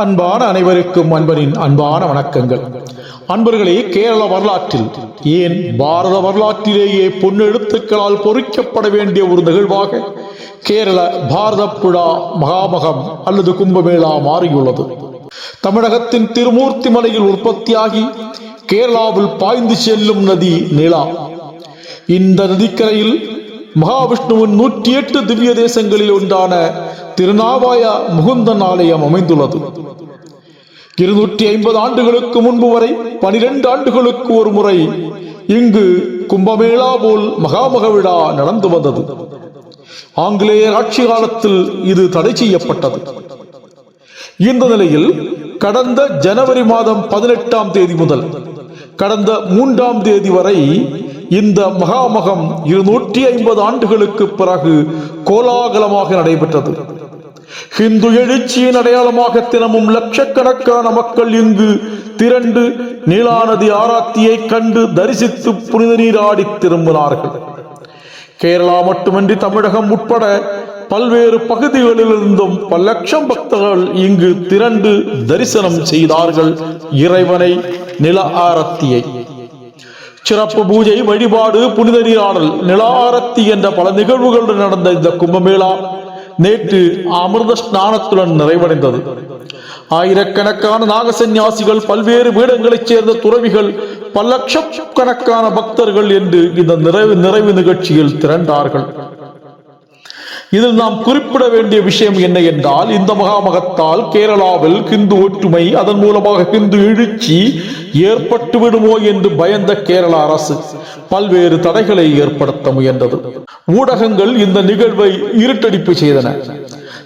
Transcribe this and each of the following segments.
அன்பான அனைவருக்கும் அன்பனின் அன்பான வணக்கங்கள். அன்பர்களே கேரள வரலாற்றில் ஏன் பாரத வரலாற்றிலேயே பொன்னெழுத்துக்களால் பொறிக்கப்பட வேண்டிய ஒரு நிகழ்வாக கேரள பாரத புழா மகாமகம் அல்லது கும்பமேளா மாறியுள்ளது. தமிழகத்தின் திருமூர்த்தி மலையில் உற்பத்தியாகி கேரளாவில் பாய்ந்து செல்லும் நதி நிலா. இந்த நதிக்கரையில் மகாவிஷ்ணுவின் நூற்றி எட்டு திவ்ய தேசங்களில் ஒன்றான திருநாவாய முகுந்தன் ஆலயம் அமைந்துள்ளது. இருநூற்றி ஐம்பது ஆண்டுகளுக்கு முன்பு வரை பனிரெண்டு ஆண்டுகளுக்கு ஒரு முறை இங்கு கும்பமேளா போல் மகாமக விழா நடந்து வந்தது. ஆங்கிலேயர் ஆட்சி காலத்தில் இது தடை செய்யப்பட்டது. இந்த நிலையில் கடந்த ஜனவரி மாதம் பதினெட்டாம் தேதி முதல் கடந்த மூன்றாம் தேதி வரை இந்த மகாமகம் இருநூற்றி ஐம்பது ஆண்டுகளுக்கு பிறகு கோலாகலமாக நடைபெற்றது. ஹிந்து எழுச்சியின் அடையாளமாக தினமும் லட்சக்கணக்கான மக்கள் இங்கு திரண்டு நீலாநதி ஆராத்தியை கண்டு தரிசித்து புனித நீராடி திரும்பினார்கள். கேரளா மட்டுமின்றி தமிழகம் உட்பட பல்வேறு பகுதிகளிலிருந்தும் பல லட்சம் பக்தர்கள் இங்கு திரண்டு தரிசனம் செய்தார்கள் இறைவனை நில ஆரத்தியை. சிறப்பு பூஜை வழிபாடு புனித நீராடல் நிலாரத்தி என்ற பல நிகழ்வுகளுடன் நடந்த இந்த கும்பமேளா நேற்று அமிர்த ஸ்நானத்துடன் நிறைவடைந்தது. ஆயிரக்கணக்கான நாகசன்யாசிகள் பல்வேறு பீடங்களைச் சேர்ந்த துறவிகள் பல லட்சக்கணக்கான பக்தர்கள் என்று இந்த நிறைவு நிறைவு நிகழ்ச்சியில் திரண்டார்கள். இதில் நாம் குறிப்பிட வேண்டிய விஷயம் என்ன என்றால் இந்த மகாமகத்தால் கேரளாவில் ஹிந்து ஒற்றுமை அதன் மூலமாக ஹிந்து எழுச்சி ஏற்பட்டு விடுமோ என்று பயந்த கேரள அரசு பல்வேறு தடைகளை ஏற்படுத்த முயன்றது. ஊடகங்கள் இந்த நிகழ்வை இருட்டடிப்பு செய்தன.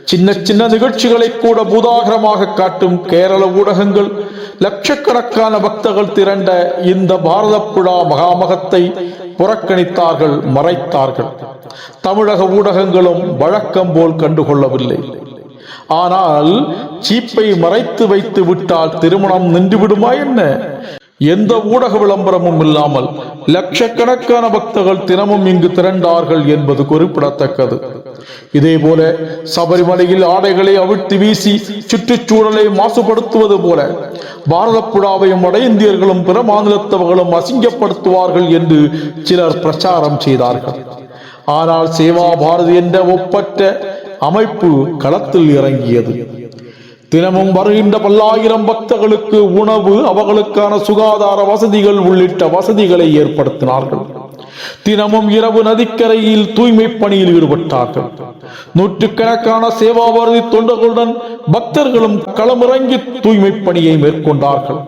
சின்ன சின்ன நிகழ்ச்சிகளை கூட பூதாகரமாக காட்டும் கேரள ஊடகங்கள் லட்சக்கணக்கான பக்தர்கள் திரண்ட இந்த பாரத புழா மகாமகத்தை புறக்கணித்தார்கள் மறைத்தார்கள். தமிழக ஊடகங்களும் வழக்கம் போல் கண்டுகொள்ளவில்லை. ஆனால் சீப்பை மறைத்து வைத்து விட்டால் திருமணம் நின்று விடுமா என்ன? எந்த ஊடக விளம்பரமும் இல்லாமல் லட்சக்கணக்கான பக்தர்கள் தினமும் இங்கு திரண்டார்கள் என்பது குறிப்பிடத்தக்கது. இதே போல சபரிமலையில் ஆடைகளை அவிழ்த்து வீசி சுற்றுச்சூழலை மாசுபடுத்துவது போல பாரத புழாவையும் வட இந்தியர்களும் பிற மாநிலத்தவர்களும் அசிங்கப்படுத்துவார்கள் என்று சிலர் பிரச்சாரம் செய்தார்கள். ஆனால் சேவா பாரதி என்ற ஒப்பற்ற அமைப்பு களத்தில் இறங்கியது. தினமும் வருகின்ற பல்லாயிரம் பக்தர்களுக்கு உணவு அவர்களுக்கான சுகாதார வசதிகள் உள்ளிட்ட வசதிகளை ஏற்படுத்தினார்கள். தினமும் இரவு நதிக்கரையில் தூய்மை பணியில் ஈடுபட்டார்கள். நூற்றுக்கணக்கான சேவாபாரதி தொண்டர்களுடன் பக்தர்களும் களமிறங்கி தூய்மை பணியை மேற்கொண்டார்கள்.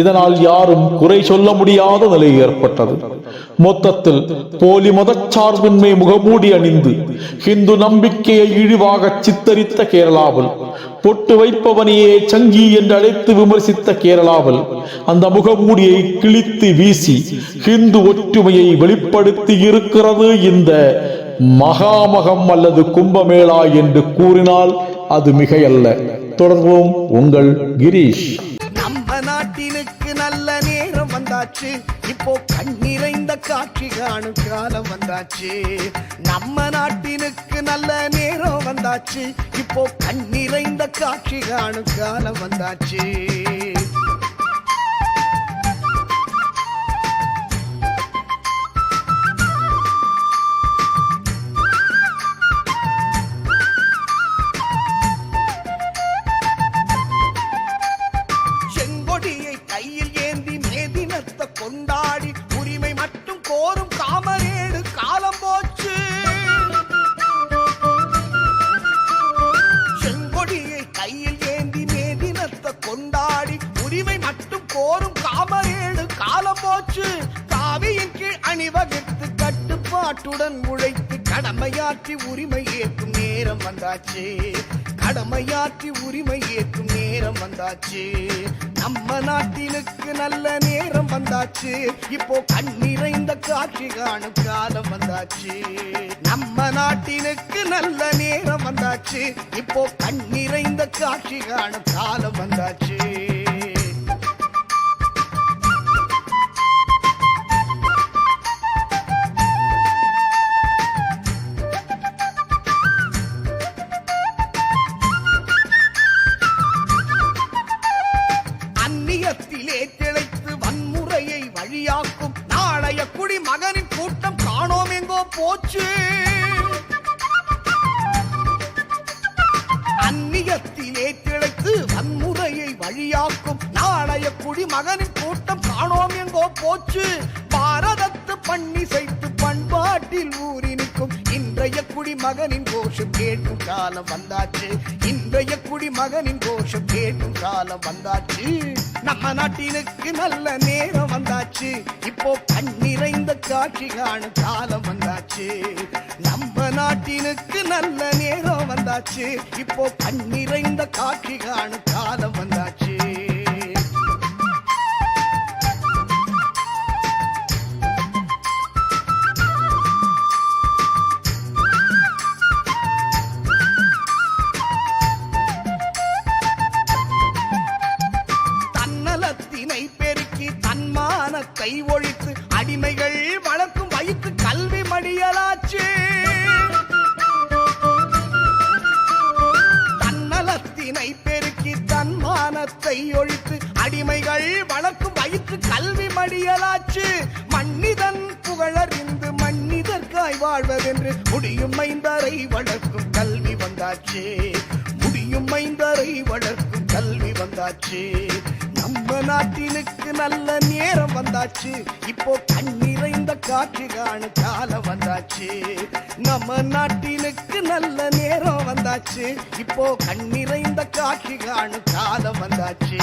இதனால் யாரும் குறை சொல்ல முடியாத நிலை ஏற்பட்டது. மொத்தத்தில் போலி மதச்சார்பின்மை முகமூடி அணிந்து ஹிந்து நம்பிக்கையை இழிவாக சித்தரித்த கேரளாவில் பொட்டு வைப்பவனையே சங்கி என்று அழைத்து விமர்சித்த கேரளாவில் அந்த முகமூடியை கிழித்து வீசி ஹிந்து ஒற்றுமையை வெளிப்படுத்தி இருக்கிறது இந்த மகாமகம் அல்லது கும்பமேளா என்று கூறினால் அது மிகையல்ல. தொடர்வோம் உங்கள் கிரீஷ். வந்தாச்சு. இப்போ கண்ணிறைந்த காட்சி காணும் காலம் வந்தாச்சு. நம்ம நாட்டினுக்கு நல்ல நேரம் வந்தாச்சு. இப்போ கண்ணிறைந்த காட்சி காணும் காலம் வந்தாச்சு. கட்டுப்பாட்டுடன் உழைத்து கடமையாற்றி உரிமை ஏற்கும் நேரம் வந்தாச்சு. கடமையாற்றி உரிமை ஏற்கும் நேரம் வந்தாச்சு. நம்ம நாட்டினுக்கு நல்ல நேரம் வந்தாச்சு. இப்போ கண்ணிறைந்த காட்சி காணும் காலம் வந்தாச்சு. நம்ம நாட்டினுக்கு நல்ல நேரம் வந்தாச்சு. இப்போ கண்ணிறைந்த காட்சி காணும் காலம் வந்தாச்சு. உலகத்திலே திளைத்து வன்முறையை வழியாக்கும் நாளைய குடி மகனின் கூட்டம் காணோம் எங்கோ போச்சு. அந்நியத்திலே திளைத்து வன்முறையை வழியாக்கும் நாளைய குடி மகனின் கூட்டம் காணோம் எங்கோ போச்சு. பாரதத்து பண்ணி பன்னிசை குடிமகனின் கோஷம் கேட்கும் காலம் வந்தாச்சு. இன்றைய குடிமகனின் கோஷம் கேட்கும் காலம் வந்தாச்சு. நம்ம நாட்டினுக்கு நல்ல நேரம் வந்தாச்சு. இப்போ கண்ணிறைந்த காட்சி காணும் காலம் வந்தாச்சு. நம்ம நாட்டினுக்கு நல்ல நேரம் வந்தாச்சு. இப்போ கண்ணிறைந்த காட்சி காணும் காலம் வந்தாச்சு. மடியலாச்சு மன்னிதன் புகழறிந்து மன்னிதற்காய் வாழ்வதென்று முடியும் மைந்தரை வளர்க்கும் கல்வி வந்தாச்சு. முடியும் மைந்தரை வளர்க்கும் கல்வி வந்தாச்சு. நம்ம நாட்டினுக்கு நல்ல நேரம் வந்தாச்சு. இப்போ கண்ணிறைந்த காற்று காணு காலம் வந்தாச்சு. நம்ம நாட்டினுக்கு நல்ல நேரம் வந்தாச்சு. இப்போ கண்ணிறைந்த காற்று காணு காலம் வந்தாச்சு.